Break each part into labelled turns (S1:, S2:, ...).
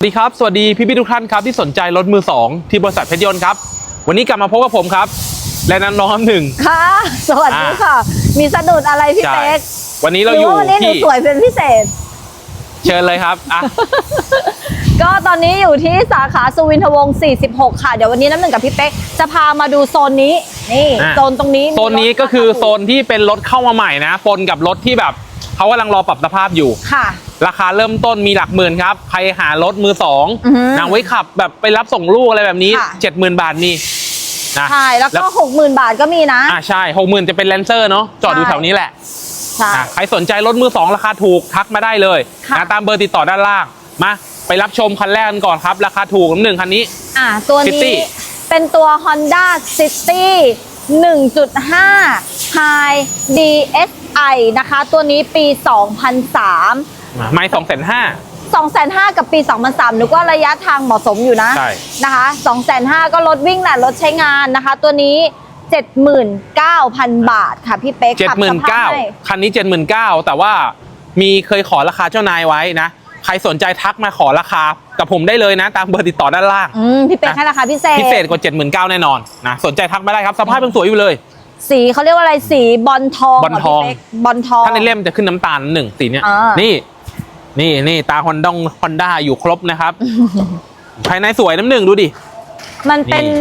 S1: สวัสดีครับ สวัสดีพี่พี่ๆทุกท่านครับที่สนใจรถมือสองที่บริษัทเพชรยนต์ครับ วันนี้กลับมาพบกับผมครับ และน้ำน้องหนึ่ง
S2: ค่ะ สวัสดีค่ะ มีสะดุดอะไรพี่
S1: ใช่
S2: เป๊ก
S1: วันนี้
S2: ห
S1: เรา
S2: รือ
S1: อยู่
S2: ว่าวันนี้หนู
S1: ที่
S2: สวยเป็นพิเศษ
S1: เชิญเลยครับอะ
S2: ก็ตอนนี้อยู่ที่สาขาสุวินทวงศ์46 ค่ะ เดี๋ยววันนี้น้ำหนึ่งกับพี่เป๊กจะพามาดูโซนนี้ นี่
S1: อะ
S2: โซนตรงนี้มี
S1: โซนนี้
S2: รถ
S1: ก็คือ
S2: ราา
S1: โซนที่เป็นรถเข้ามาใหม่นะปนกับรถที่แบบเขากำลังรอปรับสภาพอยู่
S2: ค่ะ
S1: ราคาเริ่มต้นมีหลักหมื่นครับ ใครหารถมือสอง
S2: อือฮึ
S1: นางไว้ขับแบบไปรับส่งลูกอะไรแบบนี้
S2: ค่ะ
S1: เจ็ดหมื่นบาทมีนะ
S2: ใช่แล้วก็60,000บาทก็มีนะ
S1: อ่าใช่หกหมื่นจะเป็นแลนเซอร์เนาะจอดอยู่
S2: ใช่
S1: แถวนี้แหละ
S2: ใช่
S1: อะใครสนใจรถมือสองราคาถูกทักมาได้เลย
S2: ค่ะ
S1: นะตามเบอร์ติดต่อด้านล่างมาไปรับชมคันแรกกันก่อนครับ ราคาถูกน้ำหนึ่งคันนี้
S2: อะตัว
S1: City
S2: นี้เป็นตัว Honda City 1.5 High DSi นะคะ ตัวนี้ปี 2003
S1: ไม่สองแสนห้า
S2: 2,500กับปี 2003นึกว่าระยะทางเหมาะสมอยู่นะ
S1: ใช่
S2: นะคะ2,500ก็รถวิ่งแหละรถใช้งานนะคะ ตัวนี้ 79,000 บาทค่ะพี่เป๊ก
S1: เจ็ด
S2: ปรับ
S1: หมื่
S2: ส
S1: น
S2: ภา
S1: เก้า
S2: พให้
S1: คันนี้เจ็ดหมื่นเก้าแต่ว่ามีเคยขอราคาเจ้านายไว้นะ ใครสนใจทักมาขอราคากับผมได้เลยนะ ตามเบอร์ติดต่อด้านล่าง
S2: อืมพี่เป๊ก
S1: นะ
S2: ให้ราคาพิเศษ
S1: พิเศษกว่า 79,000แน่นอนนะสนใจทักมาได้ครับสภาพยังสวยอยู่เลย
S2: สีเขาเรียกว่าอะไรสีบอลทอง
S1: บอลทอง
S2: เหรพี่เป๊กบอลทอง
S1: ถ้าในเล่มจะขึ้นน้ำตาลหนึ่งสีเนี้ย
S2: อ่านี่
S1: นี่นี่นี่ตาฮอนดองฮอนด้าอยู่ครบนะครับ ภายในสวยน้ำหนึ่งดูดิ
S2: มันเป็น
S1: นี่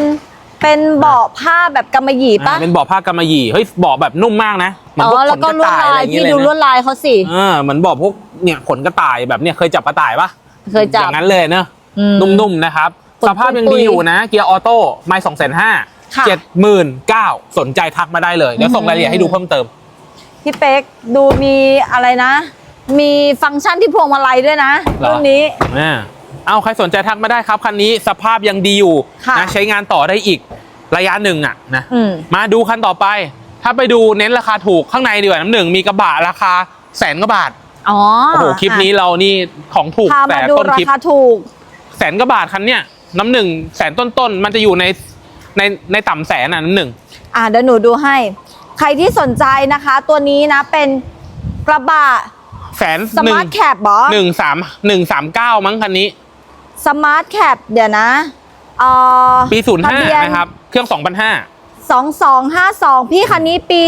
S2: เป็นเบาะผ้าแบบกำมะหยี่ปะ
S1: อ่าเป็นเบาะผ้ากำมะหยี่เฮ้ยเบาะแบบนุ่มมากนะเหมือน
S2: อ๋
S1: พว
S2: อกแล้ว
S1: ข
S2: ก็
S1: นก
S2: ล
S1: ระ
S2: วด
S1: ต่ายอะ
S2: ลา
S1: ไร
S2: ย
S1: อย่างเงี้
S2: พี่
S1: ยเลย
S2: ดูลว
S1: นะ
S2: ดลายเขาสิ
S1: เออเหมือนเบาะพวกเนี่ยขนกระต่ายแบบเนี่ยเคยจับกระต่ายปะ
S2: เคยจั
S1: อบ ย่างนั้นเลยเนอะ
S2: อืม
S1: นุ่มๆนะครับ
S2: ปุยๆ
S1: สภาพยังดีอยู่นะ เกียร์ออโต้ไม่สองแสนห้า
S2: ค่ะ
S1: เจ็ดหมื่นเก้าสนใจทักมาได้เลย เดี๋ยวส่งรายละเอียดให้ดูเพิ่มเติม
S2: พี่เป๊กดูมีอะไรนะ มีฟังก์ชันที่พวงมาลัยด้วยนะ
S1: เหรอ
S2: รุ่นนี้
S1: อ่าเอาใครสนใจทักมาได้ครับ คันนี้สภาพยังดีอยู่
S2: ค่ะ
S1: นะใช้งานต่อได้อีกระยะหนึ่งอะนะ
S2: อืม
S1: มาดูคันต่อไป ถ้าไปดูเน้นราคาถูกข้างในดีกว่าน้ำหนึ่งมีกระบะราคาแสนกว่าบาท
S2: อ๋อ
S1: โอ้โห คลิปนี้เรานี่ของถูก
S2: พา
S1: แต่
S2: มาดู
S1: ต้น
S2: รา
S1: คลิป
S2: คาถูก
S1: แสนกว่าบาทคันเนี้ยน้ำหนึ่งแสนต้นๆ มันจะอยู่ในในในต่ำแสนอะน้ำหนึ่ง
S2: อ่าเดี๋ยวหนูดูให้ ใครที่สนใจนะคะ ตัวนี้นะเป็นกระบะ
S1: แสน
S2: ส
S1: หนึ่
S2: มาร์
S1: ง
S2: ทแคปบอ
S1: หนึ่งสามหนึ่งสามเก้ามั้งคันนี้
S2: สมาร์ทแคปเดี๋ยวนะเอ่อ
S1: ปีศูนย์ห้า
S2: ทะเบีย
S1: นะครับ เครื่องสองพันห้า
S2: สองสองห้าสองพี่คันนี้ปี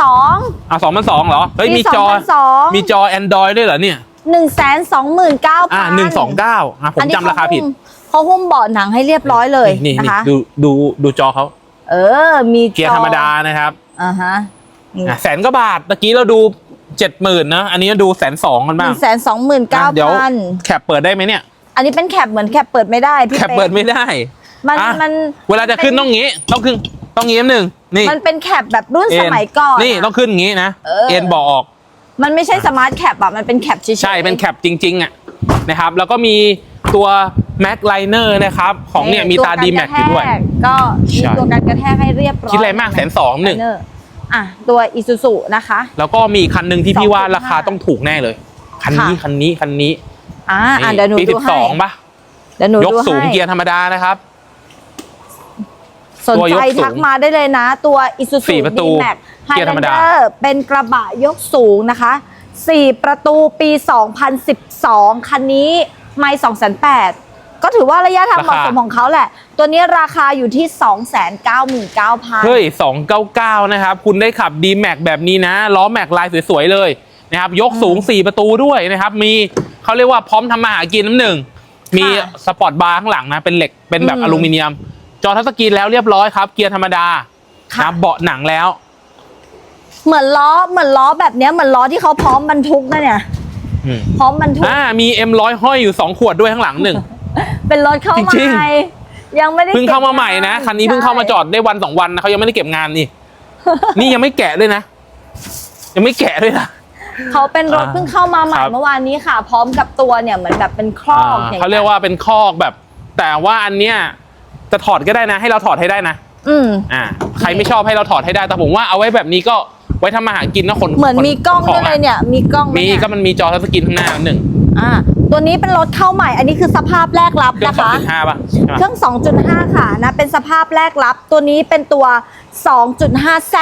S2: 2002
S1: อะสองพันสองเหรอ เฮ้ย
S2: ปี
S1: มีจอ
S2: 2002
S1: มีจอ Android ด้วยเหรอเนี่ย
S2: หนึ่งแสนสองหมื่นเก้า
S1: อ่า
S2: พัน
S1: หนึ่งสองเก้าอะผมจำราคาผิด
S2: เขาหุ้มเบาะหนังให้เรียบร้อยเลย
S1: นี่
S2: นะ
S1: นี่
S2: คะ
S1: ดูดูดูจอเขา
S2: เออ มี
S1: เกียร์ธรรมดานะครับ
S2: อ่าฮะ
S1: อะแสนกว่าบาทตะกี้เราดู เจ็ดหมื่นนะ อันนี้ดูแสนสองกัน
S2: ห
S1: บ้าง
S2: นึ่งแสนสองหมื่นเก้า
S1: อะเดี๋ยว
S2: พัน
S1: แคปเปิดได้ไหมเนี่ย
S2: อันนี้เป็นแคปเหมือนแคปเปิดไม่ได้พี่
S1: แคป
S2: ป๊ก
S1: เปิดไม่ได้
S2: มัน
S1: อะ
S2: มัน
S1: เวลาจะขึ้นต้องงี้ ต้องขึ้นต้องงี้นิดหนึ่งนี่
S2: มันเป็นแคปแบบรุ่น
S1: เอ็
S2: สมัยก่อน
S1: นี่
S2: อะ
S1: ต้องขึ้นอย่างงี้นะ
S2: เออ
S1: เอ็นบอกออก
S2: มันไม่ใช่สมาร์ทแคปอะมันเป็นแคปเฉยๆ
S1: ใช่เป็นแคปจริงๆอะนะครับ แล้วก็มีตัว Mac Liner นะครับ ของเนี่ยมีตา
S2: ว
S1: D
S2: กัน
S1: Max อยู่ด้วย
S2: กระแทกก็มี
S1: ใช่
S2: ตัวกันกระแทกให้เรียบร้อย
S1: คิดอะไรมากแสนสองหนึ่ง
S2: อะตัวอิซูซุนะคะ
S1: แล้วก็มีอีกคันหนึ่งที่พี่ว่า
S2: 2.5
S1: ราคาต้องถูกแน่เลย คันนี้
S2: ค่ะ
S1: คันนี้คันนี้
S2: อ่าอะเดี๋ยวหนู
S1: ปี
S2: ดู
S1: สิบส
S2: ให้
S1: องป่ะ
S2: เดี๋ยวหนู
S1: ยก
S2: ดู
S1: สูง
S2: ให้
S1: เกียร์ธรรมดานะครับ
S2: สน
S1: ตัวย
S2: ใจ
S1: กสูง
S2: ทักมาได้เลยนะ ตัวอิซู
S1: สี่
S2: ซุ
S1: ประตู
S2: ดีแม็กไฮ
S1: เกียร์
S2: แล
S1: ธรรม
S2: น
S1: ดา
S2: เดอร์เป็นกระบะยกสูงนะคะ4ประตูปี 2012 คันนี้ไม่2,800 ก็ถือว่าระยะทางเหมาะสมของเขาแหละ ตัวนี้ราคาอยู่ที่ 299,000
S1: เฮ้ย 299 นะครับ คุณได้ขับ D Max แบบนี้นะ ล้อแม็กลายสวยๆ เลยนะครับ ยกสูง 4 ประตูด้วยนะครับ มีเขาเรียกว่าพร้อมทำมาหากินน้ำหนึ่ง มี
S2: ค่ะ
S1: สปอร์ตบาร์ข้างหลังนะ เป็นเหล็ก เป็นแบบ
S2: อืม
S1: อลูมิเนียม จอทัชสกรีนแล้วเรียบร้อยครับ เกียร์ธรรมดา
S2: ค่ะ
S1: นะเบาะหนังแล้ว
S2: เหมือนล้อ เหมือนล้อแบบเนี้ยเหมือนล้อที่เขาพร้อมบรรทุกนะเนี่ย
S1: อืม
S2: พร้อมบรรทุก
S1: อ่า มี M100 ห้อยอยู่ 2 ขวดด้วยข้างหลังหนึ่ง
S2: เป็นรถเข้า
S1: จ
S2: มา
S1: ริงๆ
S2: ใหม่ยังไม่ได้
S1: เพิ่งเข้ามาใหม่นะ
S2: ก็บง
S1: คันนี้เพิ่งเข้ามาจอดได้วันสองวันนะเขายังไม่ได้เก็บงานนี่ นี่ยังไม่แกะด้วยนะ ยังไม่แกะด้วยนะ
S2: เขาเป็นรถ
S1: อ่า
S2: เพิ่งเข้ามาใหม่
S1: ครับ
S2: เมื่อวานนี้ค่ะ พร้อมกับตัวเนี่ยเหมือนแบบเป็นครอบ
S1: อ่า
S2: อย่าง
S1: เขาเรียกว่าเป็นคอกแบบ แต่ว่าอันเนี้ยจะถอดก็ได้นะ ให้เราถอดให้ได้นะ
S2: อืม
S1: อ่าใครไม่ชอบให้เราถอดให้ได้แต่ผมว่าเอาไว้แบบนี้ก็ไว้ทำมาหากินนะคน
S2: เหมือน
S1: ค
S2: มีกล้อง
S1: ข
S2: ด้วยเลยเนี่ย มีกล้องไห
S1: มี
S2: เนี่ย
S1: ก็มันมีจอทัชสกรีนข้างหน้าหนึ่ง
S2: อ่า ตัวนี้เป็นรถเข้าใหม่ อันนี้คือสภาพแรกรับ
S1: เครื่อง
S2: นะ
S1: สอง
S2: คะ
S1: จุดห้าป่ะใช่ปะ
S2: เครื่อง 2.5 ค่ะนะ เป็นสภาพแรกรับ ตัวนี้เป็นตัว 2.5 Z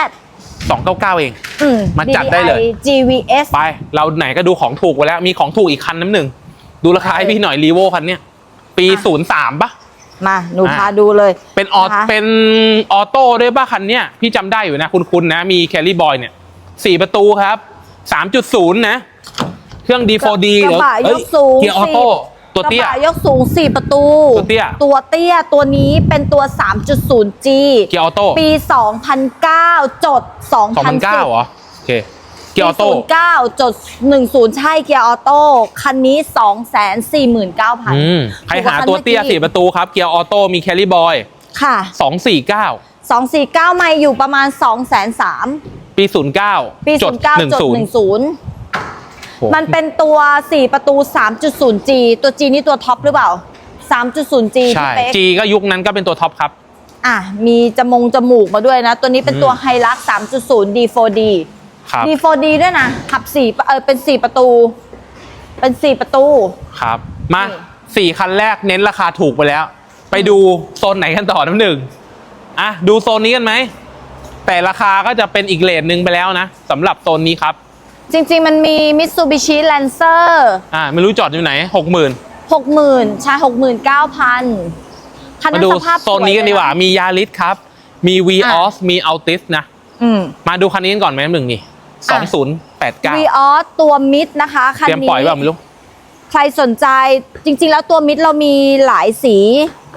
S1: สองเก้าเก้าเอง
S2: อืม
S1: มาจัดได้เลย
S2: DDI GVS
S1: ไป เราไหนก็ดูของถูกไปแล้ว มีของถูกอีกคันน้ำหนึ่ง ดูราคาให้พี่หน่อยรีโวคันเนี้ย ปี
S2: อะ
S1: ศูนย์สามปะ
S2: มา หนู
S1: อะ
S2: พาดูเลย
S1: เป็นออ
S2: นะคะ
S1: เป็นออโต้ด้วยป่ะคันเนี้ย พี่จำได้อยู่นะ คุณๆนะ มีแคลรี่บอยเนี่ยสี่ประตูครับสามจุดศูนย์นะ เครื่อง D4D
S2: กระ
S1: เดี๋ยว
S2: บะย
S1: เอ้
S2: กสูง
S1: เกียร์ออโต้
S2: สี่
S1: ตัวเตี้ย
S2: กระบะยกสูง 4 ประตู
S1: ตัวเตี้ย
S2: ตัวเตี้ยตัวนี้เป็นตัว 3.0G
S1: เกียร์ออโต้
S2: ปี 2009 จด
S1: สองพันเก้าเหรอโอเคเกียร์ออโต้
S2: 09จด10ใช่เกียร์ออโต้ คันนี้249,000
S1: อืมใครหาตัวเตี้ยสี่ประตูครับ เกียร์ออโต้มีแคลรี่บอย
S2: ค่ะ
S1: สองสี่เก้า
S2: 249ไม่อยู่ประมาณ203,000
S1: ปีศูนย์เก้า
S2: ปี
S1: จด
S2: 09
S1: หนึ่ง
S2: จด
S1: ศูนย์
S2: 10 มันเป็นตัว 4 ประตู 3.0G ตัว G นี่ตัวท็อปหรือเปล่า 3.0G
S1: ใช่
S2: พี่เป๊ก
S1: G ก็ยุคนั้นก็เป็นตัวท็อปครับ
S2: อะ มีจมงจมูกมาด้วยนะ ตัวนี้เป็นตัว
S1: อืม
S2: ไฮลัก 3.0 D4D
S1: ครับ
S2: D4D ด้วยนะขับสี่เออเป็น 4 ประตู เป็น 4 ประตู
S1: ครับ มา
S2: นี่
S1: สี่คันแรกเน้นราคาถูกไปแล้ว ไปดูโซนไหนกันต่อน้ำหนึ่งอะ ดูโซนนี้กันไหมแต่ราคาก็จะเป็นอีกเลนหนึ่งไปแล้วนะสำหรับโซนนี้ครับ
S2: จริง ๆ มันมี Mitsubishi Lancer
S1: อ่าไม่รู้จอดอยู่ไหนหกหมื่น
S2: 60,000ใช่69,000คัน
S1: มา
S2: นั้น
S1: ดู
S2: สภาพ
S1: โซนนี้กันดีกว่า
S2: สยเลยะ
S1: มียาริสครับ มีวีออสมีอัลติสนะ
S2: อืม
S1: มาดูคันนี้กันก่อนไหมน้ำหนึ่งนี่สองศูนย์แปดเก้า
S2: v ีออสตัวมิดนะคะคัน
S1: เตรียม
S2: นี้
S1: ปล่อยแบบไม่รู้
S2: ใครสนใจจริง ๆ แล้วตัวมิดเรามีหลายสี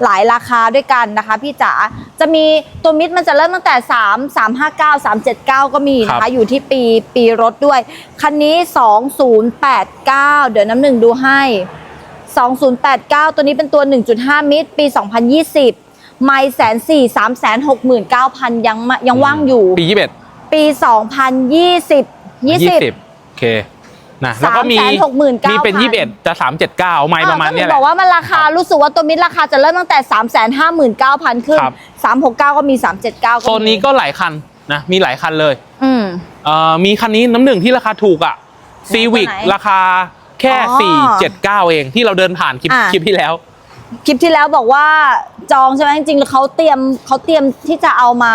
S2: หลายราคาด้วยกันนะคะ พี่จ๋าจะมีตัวมิดมันจะเริ่มตั้งแต่ 3 3 5 9 3 7 9 ก็มีนะ
S1: ครั
S2: คะ
S1: บ
S2: อยู่ที่ปีปีรถด้วย คันนี้ 2089 เดี๋ยวน้ำหนึ่งดูให้ 2089 ตัวนี้เป็นตัว 1.5 มิดปี 2020 ไม่แสนสี่สามแสนหกหมื่นเก้าพันยังมายังว่างอยู่
S1: ปียี่สิบเอ็ด
S2: ปี 2020 20
S1: โอเค นะแล้วก็มี
S2: 369,000
S1: มีเป็นยี่สิบเอ็ดจะสามเจ็ดเก้าไม่ประมาณ
S2: อ่
S1: เนี้ย
S2: ก็
S1: แห
S2: ถึงบ
S1: ละ
S2: อกว่ามันราคารู้สึกว่าตัวมิดราคาจะเริ่มตั้งแต่ 3 5 9 0 0 0 ขึ้น
S1: ครับ
S2: 369 ก็มี 379 ก็มี
S1: โซนนี้ก็หลายคันนะมีหลายคันเลย
S2: อืม
S1: เอ่อมีคันนี้น้ำหนึ่งที่ราคาถูกอะซีวิก
S2: ตัวไหน
S1: ราคาแค่
S2: อ๋อ
S1: สี่เจ็ดเก้าเองที่เราเดินผ่านคลิป
S2: อะ
S1: คลิปที่แล้ว
S2: คลิปที่แล้วบอกว่าจองใช่ไหมจริงๆเขาเตรียมเขาเตรียมที่จะเอามา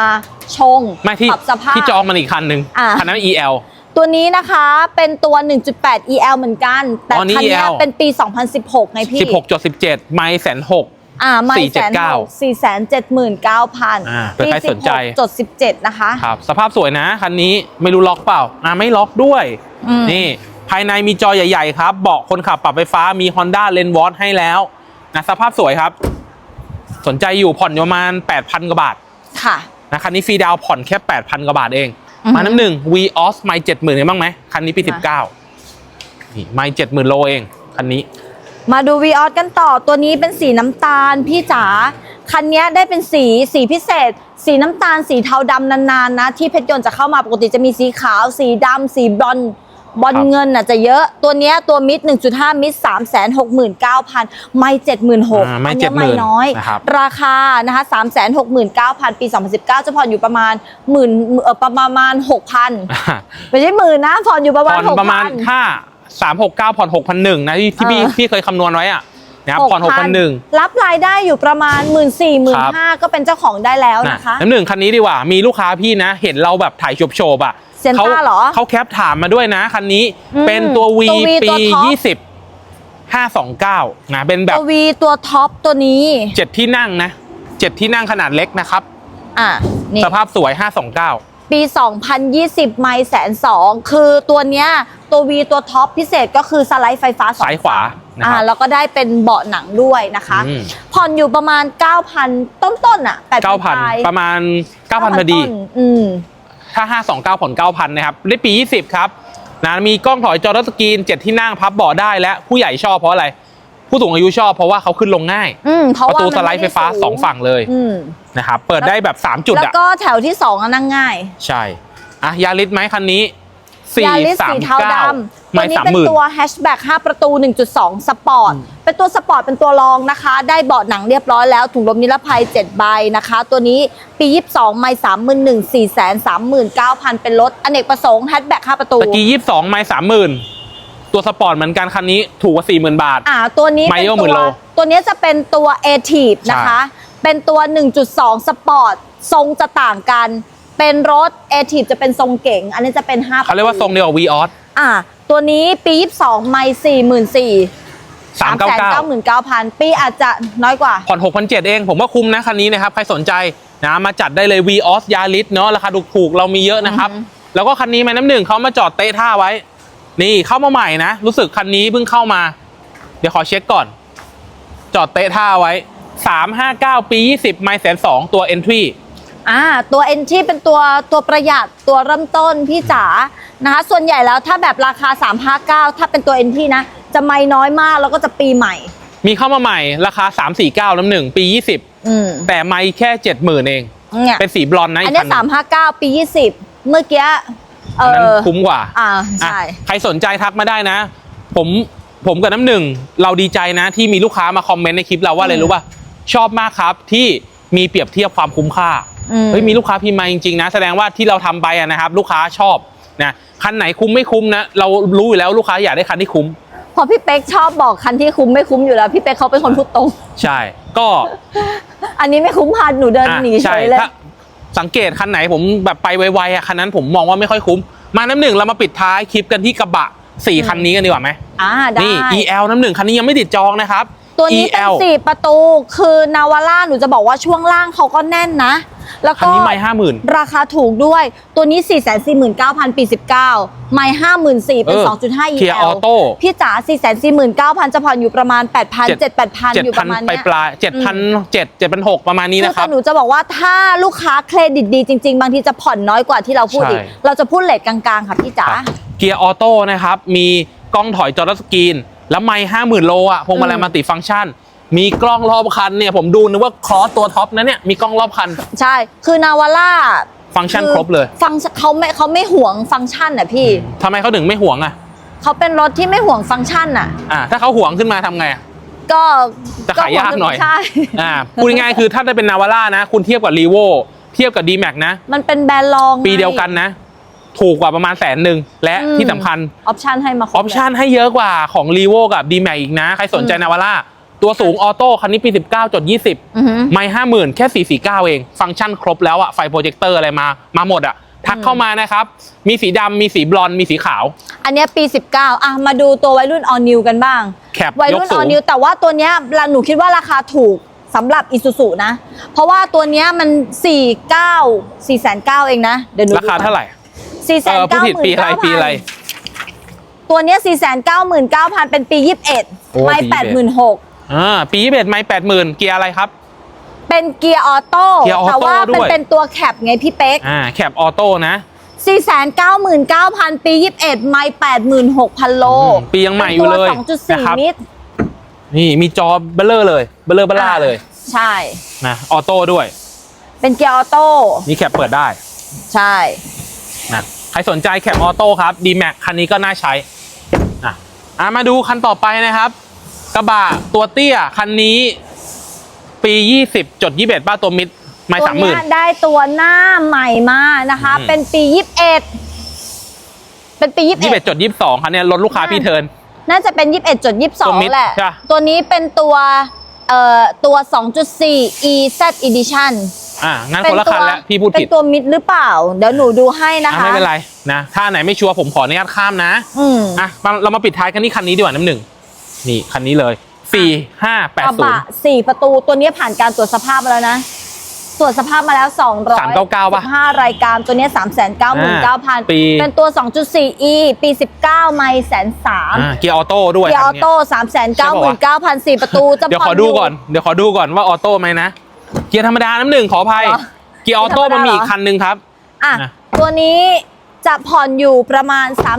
S2: ชง
S1: ไม่ที่
S2: ปรับสภาพ
S1: ที่จองมันอีกคันหนึ่ง
S2: อะ
S1: คันนั้น EL
S2: ตัวนี้นะคะเป็นตัว 1.8 EL เหมือนกัน แต่
S1: อ๋อนี่
S2: คันเนี้ย
S1: EL
S2: เป็นปี 2016 ไงพี่
S1: สิบหกจดสิบเจ็ดไม่แสนหก
S2: อ่าไม่แสน
S1: 479
S2: สี่แสนเจ็ดหมื่นเก้าพัน
S1: อ่าเผื่อใครสนใจ
S2: จดสิบเจ็ดนะคะ
S1: ครับ สภาพสวยนะคันนี้ไม่รู้ล็อกเปล่า อ่าไม่ล็อกด้วย
S2: อืม
S1: นี่ภายในมีจอใหญ่ ๆ ครับ เบาะคนขับปรับไฟฟ้ามี Honda l e n w a t ให้แล้วนะสภาพสวยครับ สนใจอยู่ผ่อนอยู่ประมาณ 8,000 กว่าบาท
S2: ค่ะ
S1: นะคันนี้ฟรีดาวน์ผ่อนแค่ 8,000 กว่าบาทเอง
S2: อือฮึ
S1: มาน้ำหนึ่ง v o s ไม่เจ็ดหมื่นบ้างไหมคันนี้ปี
S2: มา
S1: สิบเก้านี่ไม่เจ็ดหมื่นโลเอง คันนี้
S2: มาดูวีออสกันต่อตัวนี้เป็นสีน้ำตาลพี่จ๋าคันนี้ได้เป็นสีสีพิเศษ สีน้ำตาลสีเทาดำนานๆนะ ที่เพชรยนต์จะเข้ามาปกติจะมีสีขาว สีดำสีบรอนซ์ บอล
S1: ครับ
S2: เงินน่ะจะเยอะตัวเนี้ยตัวมิด1.5 มิด3 6 9 0 0 0 ไม่ 76,000
S1: อ่าไม่
S2: อันเนี้ย
S1: 70,000
S2: ไม่น้อย
S1: นะครับ
S2: ราคานะคะ3 6 9 0 0 0 ปี 2019 จะผ่อนอยู่ประมาณหมื่นเออประมาณ 6,000 ไม่ใช่หมื่นนะผ่อนอยู่ประมาณ
S1: ผ่อนประมาณ
S2: 6,000
S1: ถ้าสามหกเก้าผ่อนหกพันหนึ่งนะที่ที่พี่
S2: เออ
S1: พี่เคยคำนวณไว้อะนะครับผ่อนหกพันหนึ่ง
S2: รับรายได้อยู่ประมาณ1 4 0 0 0 1
S1: ครับ
S2: 5ก็เป็นเจ้าของได้แล้ว
S1: นะ
S2: นะคะ
S1: น้ำหนึ่งคันนี้ดีกว่า มีลูกค้าพี่นะ เห็นเราแบบถ่ายโฉบๆอะ
S2: เซียนต้า
S1: เขา
S2: เหรอ
S1: เขาแคปถามมาด้วยนะคันนี้
S2: อืม
S1: เป็นตัว V
S2: ตัว V
S1: ปี
S2: ตัวท็อป
S1: ยี่สิบห้าสองเก้านะ เป็นแบบ
S2: ตัววีตัวท็อปตัวนี้
S1: เจ็ดที่นั่งนะเจ็ดที่นั่งขนาดเล็กนะครับ
S2: อะนี่
S1: สภาพสวยห้าสองเก้า
S2: ปี 2020 ไมล์แสนสองคือตัวเนี้ยตัววีตัวท็อปพิเศษก็คือสไลด์ไฟฟ้าสอง
S1: ซ้ายขวานะ
S2: อ่า
S1: ครับ
S2: แล้วก็ได้เป็นเบาะหนังด้วยนะคะ
S1: อืม
S2: ผ่อนอยู่ประมาณ 9,000 ต้นๆอะ8,000
S1: เก้าพัน
S2: ปลาย
S1: ประมาณเก้าพันพอดี
S2: ต้นอืม
S1: ถ้า 529 ผ่อน 9,000 นะครับ ได้ปี 20 ครับนะมีกล้องถอยจอทัชสกรีน7 ที่นั่งพับเบาะได้และผู้ใหญ่ชอบเพราะอะไร ผู้สูงอายุชอบเพราะว่าเขาขึ้นลงง่าย
S2: อืมเพราะ
S1: ประ
S2: ว่า
S1: ตู
S2: มัน
S1: สไลด์ไฟฟ้า
S2: ม่ด้
S1: 2ฝั่งเลย
S2: อืม
S1: นะครับ เปิดได้แบบ 3 จุด
S2: แล้ว
S1: อะ
S2: ก็แถวที่สองอะนั่งง่าย
S1: ใช่ อะ ยาริสไหมคันนี้
S2: ยาริสสีเทาดำ
S1: 439
S2: ตัว
S1: ไม่
S2: นี้
S1: สาม
S2: เป็น
S1: หมื่น
S2: ตัวแฮชแบ็ก5ประตู 1.2 สปอร์ต เป็นตัวสปอร์ตเป็นตัวรองนะคะ ได้เบาะหนังเรียบร้อยแล้วถุงลมนิรภัย 7 ใบนะคะ ตัวนี้ปี 22 ไม่31 4 3 9 0 0 เป็นรถอเนกประสงค์แฮชแบ็ก5ประตู
S1: ตะกี้22 ไม่30,000 ตัวสปอร์ตเหมือนกันคันนี้ถูกกว่า 40,000 บาท
S2: อ่า ตัวนี้
S1: ไม่
S2: เป็น
S1: เยอะหมื่
S2: ตั
S1: น
S2: ว
S1: โล
S2: ตัวนี้จะเป็นตัว a t i v e นะคะ เป็นตัว 1.2 สปอร์ตทรงจะต่างกันเป็นรถ a t i v e จะเป็นทรงเก๋งอันนี้จะเป็น5
S1: เขาเรียกว่าทรงเดียวกับ v ีออส
S2: อ่า ตัวนี้ปี 22 ไม่44,000
S1: สามเก้าเก้า
S2: เก้าหมื่นเก้าพันปีอาจจะน้อยกว่า
S1: ผ่อน6 0 0เอง ผมว่าคุ้มนะคันนี้นะครับ ใครสนใจนะมาจัดได้เลย v ีออสยาริสเนาะราคาถูกๆเรามีเยอะนะครับ
S2: อือฮึ
S1: แล้วก็คันนี้ไม้น้ำหนึ่งเขามาจอดเตะท่าไว้ นี่เข้ามาใหม่นะ รู้สึกคันนี้เพิ่งเข้ามา เดี๋ยวขอเช็คก่อน จอดเตะท่าไว้359ปี20ไมล์แสนสองตัว entry
S2: อ่าตัวเอ็นที่เป็นตัวตัวประหยัดตัวเริ่มต้นพี่จ๋านะคะ ส่วนใหญ่แล้วถ้าแบบราคา 359 ถ้าเป็นตัวเอ็นที่นะ จะไม่น้อยมากแล้วก็จะปีใหม่
S1: มีเข้ามาใหม่ราคา 349น้ำหนึ่งปี
S2: อืม
S1: 20 แต่ไม่แค่ 70,000 เอง
S2: เนี่ย
S1: เป็นสีบลอนด์นะ
S2: อั
S1: อี
S2: น
S1: ก
S2: นี้
S1: คันหนึ่ง
S2: 359ปี20เมื่อกี้เอ
S1: อันนั้น
S2: อ
S1: คุ้มกว่า
S2: อ่า
S1: อะ
S2: ใช่
S1: ใครสนใจทักมาได้นะ ผมผมกับน้ำหนึ่ง เราดีใจนะที่มีลูกค้ามาคอมเมนต์ในคลิปเราว่าอะไรรู้ป่ะชอบมากครับที่มีเปรียบเทียบความคุ้มค่า
S2: อืม
S1: เฮ้ยมีลูกค้าพิมพ์มาจริงๆนะ แสดงว่าที่เราทำไปอะนะครับ ลูกค้าชอบนะคันไหนคุ้มไม่คุ้มนะ เรารู้อยู่แล้วลูกค้าอยากได้คันที่คุ้ม
S2: เพอพี่เป๊กชอบบอกคันที่คุ้มไม่คุ้มอยู่แล้ว พี่เป๊กเขาเป็นคนพูดตรง
S1: ใช่ ก็
S2: อันนี้ไม่คุ้มพันหนูเดิน
S1: อะ
S2: หนีเฉ
S1: ใช่
S2: ยเลย
S1: ถ้าสังเกตคันไหนผมแบบไปไวๆอะคันนั้นผมมองว่าไม่ค่อยคุ้ม มาน้ำหนึ่งเรามาปิดท้ายคลิปกันที่กระบะสี่
S2: อืม
S1: คันนี้กันดีกว่าไหม
S2: อ่าได้
S1: นี่ EL น้ำหนึ่งคันนี้ยังไม่ติดจองนะครับ
S2: ตัวนี้เป็น
S1: EL
S2: สี่ประตูคือนาวาร่าหนูจะบอกว่าช่วงล่างเขาก็แน่นนะ แล้ว
S1: คัน
S2: ก็
S1: นี้ไม่ห้าหมื่น
S2: ราคาถูกด้วย ตัวนี้ 4 4 9 0 0 0 ปี 19 ไม่54,000 เป็น
S1: เออ
S2: 2.5
S1: Kia
S2: EL
S1: Auto
S2: พี่จ๋า4 4 9 0 0 0 จะผ่อนอยู่ประมาณ 8,000 7 8,000
S1: เจ็ด
S2: อยู่ป
S1: พัน
S2: ระมาณ
S1: ไป
S2: เนี้ย
S1: ปลายเจ็ดพันเจ็ดเจ็ดพันหกประมาณนี้
S2: คือ
S1: นะครั
S2: แต่
S1: บ
S2: หนูจะบอกว่าถ้าลูกค้าเครดิตดีจริง ๆ บางทีจะผ่อนน้อยกว่าที่เราพูดอีก
S1: ใช่
S2: เราจะพูดเลทกลางๆ ค่ะพี่จ๋า
S1: เกียร์ออโต้นะครับ มีกล้องถอยจอร์สกรีน แล้วไม่ห้าหมื่นโลอะพวงมาลัย
S2: อืม
S1: มัลติฟังก์ชัน มีกล้องรอบคันเนี่ยผมดูนึกว่าคลอสตัวท็อปนะเนี่ยมีกล้องรอบคัน
S2: ใช่ คือนาวาร่า
S1: ฟังก์ชันครบเลย
S2: ฟังเขาไม่เขาไม่ห่วงฟังก์ชันอะพี่
S1: ทำไมเขาถึงไม่ห่วงอะ
S2: เขาเป็นรถที่ไม่ห่วงฟังก์ชันอะ
S1: อ่าถ้าเขาห่วงขึ้นมาทำไงอะ
S2: ก็
S1: จะขายยากหน่อย
S2: ใช่
S1: อ่าพูดง่ายๆคือถ้าได้เป็นนาวาร่านะ คุณเทียบกับรีโวเทียบกับ d m a x นะ
S2: มันเป็นแบรนด์รอง
S1: ปีเดียวกันนะ ถูกกว่าประมาณแสนหนึ่ง และ
S2: อืม
S1: ที่สำคัญ
S2: ออปชันให้มาครบ
S1: ออปชันให้เยอะกว่าของ r ีโวกับ d m a x อีกนะ ใครสนใจ
S2: อืม
S1: นาวาร่า ตัวสูงออโต้คันนี้ปี 19 จด 20
S2: อือหือ
S1: ไม่ห้าหมื่นแค่ 449 เอง ฟังก์ชันครบแล้วอะไฟโปรเจคเตอร์อะไรมา มาหมดอะทักเข้ามานะครับ มีสีดำมีสีบลอนด์มีสีขาว
S2: อันเนี้ยปี 19 อะ มาดูตัววัยรุ่น all new กันบ้าง
S1: แคป
S2: วัย
S1: ยก
S2: รุ่น
S1: สู
S2: all
S1: ง
S2: new แต่ว่าตัวเนี้ยหนูคิดว่าราคาถูกสำหรับอิซูซุนะ เพราะว่าตัวเนี้ยมัน 49 4,900เองนะ เดี๋ยวหนู
S1: ราคาเท่าไหร่
S2: 4
S1: เออผู้ผิดปีอะไรปีอะไร
S2: ตัวเนี้ย499,000 เป็นปี
S1: โอ้
S2: 21 ไม่
S1: ปี21
S2: 86,000
S1: อ่าปี21ไม่80,000เกียร์อะไรครับ
S2: เป็นเกียร์ออโต้
S1: เกียร์ออโต้
S2: แต่ว่า
S1: ด้
S2: เป็น
S1: วย
S2: เป็นตัวแคปไงพี่เป๊ก
S1: อ่าแคปออโต้นะ
S2: 499,000 ปี 21 ไม่ 86,000 โล
S1: อืมปียังใหม่อยู่เลย
S2: ป็นตัว
S1: นะครับ
S2: 2.4นิด
S1: นี่มีจอเบลเลอร์เลยเบลเลอร์เบลล่าเลย
S2: ใช่
S1: นะออโต้ด้วย
S2: เป็นเกียร์ออโต้
S1: มีแคปเปิดได้
S2: ใช่
S1: นะใครสนใจแคปออโต้ครับ d m a x คันนี้ก็น่าใช้อะอะมาดูคันต่อไปนะครับ กระบะตัวเตี้ยคันนี้ ปี 20จด21ป้าตัวมิดไม่
S2: ตัว
S1: สามหมื่
S2: เนี้
S1: น
S2: ยได้ตัวหน้าใหม่มานะคะ
S1: อืม
S2: เป็นปี 21 เป็นปี
S1: ยี่สิบเอ็ด
S2: 21
S1: จดยี่สิบสองคันเนี้ยรถลูกค้าพี่เทิร์น
S2: น่าจะเป็น 21จด
S1: ตัวมิด
S2: 22 แหละ
S1: ใช่ปะ
S2: ตัวนี้เป็นตัวเอ่อตัว 2.4 EZ Edition
S1: อะงั้นคนละคันแล้วพี่พูด
S2: เป็
S1: ผิ
S2: น
S1: ด
S2: ตัวมิดหรือเปล่า เดี๋ยวหนูดูให้นะ
S1: อะ
S2: คะ
S1: ไม่เป็นไรนะ ถ้าไหนไม่ชัวร์ผมขออนุญาตข้ามนะ
S2: อืม
S1: อะมาเรามาปิดท้ายกันที่คันนี้ดีกว่าน้ำหนึ่ง นี่คันนี้เลยสี่ห้าแปด
S2: กระ
S1: ศูน
S2: บะ
S1: ย์
S2: สี่ประตูตัวนี้ผ่านการตรวจสภาพมาแล้วนะ ตรวจสภาพมาแล้ว200
S1: 399ป่ะ
S2: 15รายการตัวนี้399,000
S1: ปี
S2: เป็นตัว 2.4e ปี 19 ไม่แสนสาม
S1: อ่าเกียร์ออโต้ด้วย
S2: เกียร์อ
S1: คั
S2: อน
S1: เนี้ย
S2: โต้3 9 9 9 0 0 4 ประตู จะ
S1: เดี๋ยว
S2: ผ่
S1: ข
S2: อ
S1: อนดู
S2: ยู่
S1: ก่อนเดี๋ยวขอดูก่อนว่าออโต้ไหมนะ เกียร์ธรรมดาน้ำหนึ่งขออภัย
S2: เหรอ
S1: เกียร์ออโต้
S2: เกียร์ธรรมดา
S1: มันมีอี
S2: เหร
S1: ก
S2: อ
S1: คันหนึ่งครับ
S2: อะ
S1: นะ
S2: ตัวนี้ จะผ่อนอยู่ประมาณ 3 9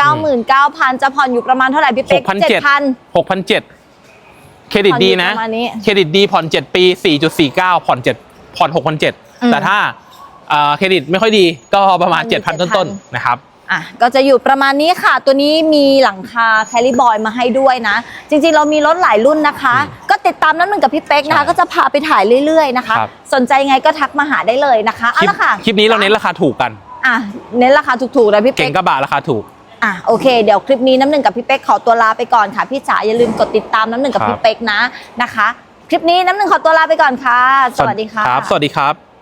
S2: 9 0 0 0 จะผ่อนอยู่ประมาณเท่าไหร่พี่
S1: ห
S2: เป๊ก
S1: กพันเจ็ด
S2: 7,000
S1: หกพันเจ็ดเครดิตดีนะ
S2: ผ่อนอยู่ประมาณนี้
S1: เครดิตดีผ่อนเจ็ดปีสี่จุดสี่เก้าผ่อนเจ็ดผ่อนหกพันเจ็ด
S2: อืม
S1: แต่ถ้าเอ่อเครดิตไม่ค่อยดีก็ประมาณ
S2: มันมี
S1: เจ็ดพัน
S2: 7,000
S1: ต้นๆนะครับ
S2: อะก็จะอยู่ประมาณนี้ค่ะ ตัวนี้มีหลังคาแคลิบอยมาให้ด้วยนะ จริงๆ เรามีรถหลายรุ่นนะคะ ก็ติดตามน้ำหนึ่งกับพี่เป๊กนะคะ
S1: ใช่
S2: ก็จะพาไปถ่ายเรื่อยๆนะคะ
S1: ครับ
S2: สนใจไงก็ทักมาหาได้เลยนะคะ
S1: ค
S2: เอา
S1: ลิป
S2: ละค่ะ
S1: คลิปนี้เราเน้นราคาถูกกัน
S2: อะเน้นราคาถูกๆนะพี่
S1: เก่
S2: เป๊
S1: ง
S2: ก
S1: กระบะราคาถูก
S2: อะโอเคเดี๋ยวคลิปนี้น้ำหนึ่งกับพี่เป๊กขอตัวลาไปก่อนค่ะพี่จ๋าอย่าลืมกดติดตามน้ำหนึ่งกับ
S1: ครับ
S2: พี่เป๊กนะนะคะ คลิปนี้น้ำหนึ่งขอตัวลาไปก่อนค่ะ สวัสดีค่ะ
S1: ครับ สวัสดีครับ